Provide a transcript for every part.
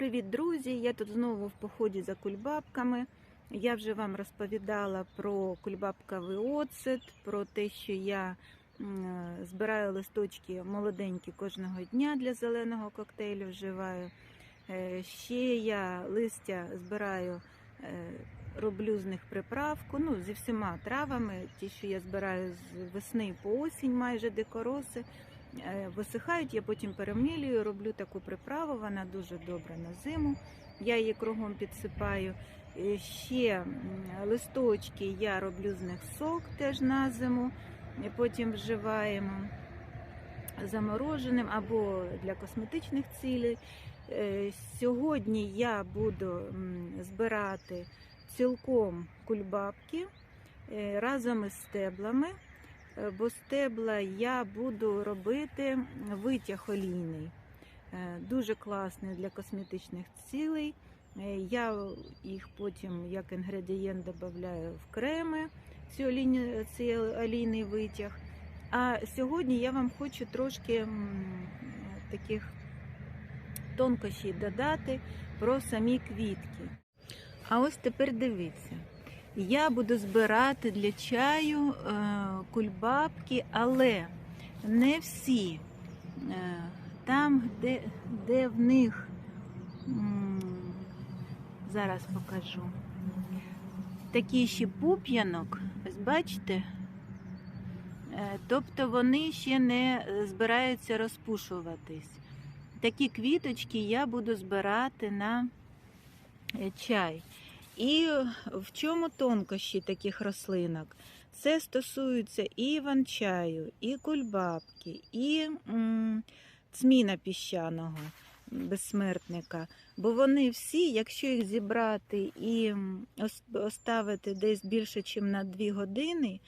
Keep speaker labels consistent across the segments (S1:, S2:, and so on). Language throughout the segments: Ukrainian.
S1: Привіт, друзі! Я тут знову в поході за кульбабками. Я вже вам розповідала про кульбабковий оцет, про те, що я збираю листочки молоденькі кожного дня для зеленого коктейлю. Вживаю. Е, Ще я листя збираю, е, роблю з них приправку. Ну, зі всіма травами, ті, що я збираю з весни по осінь, майже дикороси. Е, Висихають, я потім перемілюю, роблю таку приправу, вона дуже добра на зиму. Я її кругом підсипаю. Е, Ще листочки я роблю з них сок теж на зиму, потім вживаємо замороженим або для косметичних цілей. Е, Сьогодні я буду збирати цілком кульбабки разом із стеблами. Е, бо стебла я буду робити витяг олійний. Е, Дуже класний для косметичних цілей. Е, Я їх потім як інгредієнт додаю в креми, цей олійний, цей олійний витяг. А сьогодні я вам хочу трошки таких тонкощів додати про самі квітки. А ось тепер дивіться. Я буду збирати для чаю е, кульбабки, але не всі. Е, там, де, де в них, зараз покажу, такий ще пуп'янок, ось бачите? Е, тобто вони ще не збираються розпушуватись. Такі квіточки я буду збирати на чай. І в чому тонкощі таких рослинок? Це стосується і іван-чаю, і кульбабки, і м, цміна піщаного безсмертника. Бо вони всі, якщо їх зібрати і оставити десь більше, ніж на 2 години,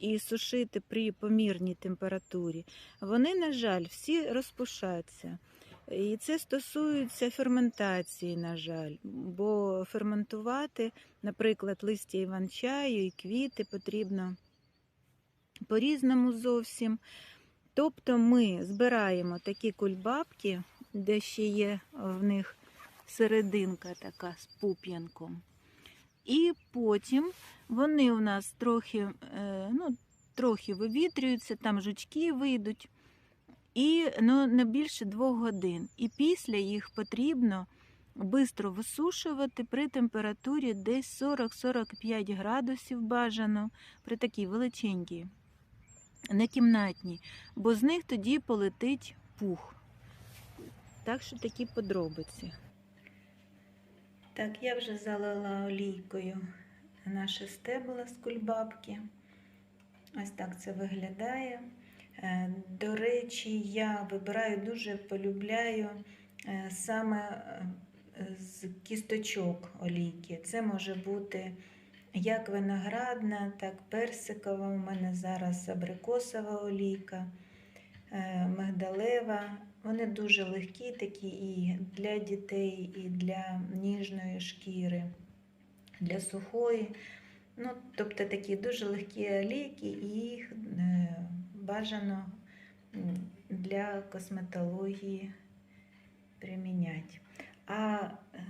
S1: і сушити при помірній температурі, вони, на жаль, всі розпушаться. І це стосується ферментації, на жаль, бо ферментувати, наприклад, листя іван-чаю і квіти потрібно по-різному зовсім. Тобто ми збираємо такі кульбабки, де ще є в них серединка така з пуп'янком. І потім вони у нас трохи, е, ну, трохи вивітрюються, там жучки вийдуть і ну, не більше двох годин. І після їх потрібно швидко висушувати при температурі десь 40-45 градусів бажано, при такій величенькій, не кімнатній, бо з них тоді полетить пух. Так що такі подробиці. Так, я вже залила олійкою наше стебло з кульбабки. Ось так це виглядає. Е, До речі, я вибираю дуже полюбляю е, саме е, з кісточок олійки. Це може бути як виноградна, так персикова. У мене зараз абрикосова олійка, мигдалева. Вони дуже легкі, такі і для дітей, і для ніжної шкіри, для сухої. Ну, тобто такі дуже легкі олійки, і їх бажано для косметології приміняти. А е,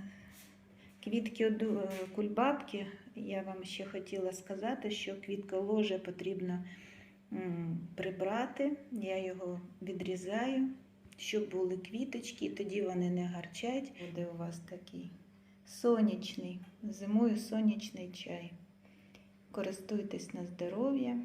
S1: квітки е, кульбабки, я вам ще хотіла сказати, що квітколоже потрібно прибрати. Я його відрізаю, щоб були квіточки, тоді вони не гарчать. Буде у вас такий сонячний, зимою сонячний чай. Користуйтесь на здоров'я.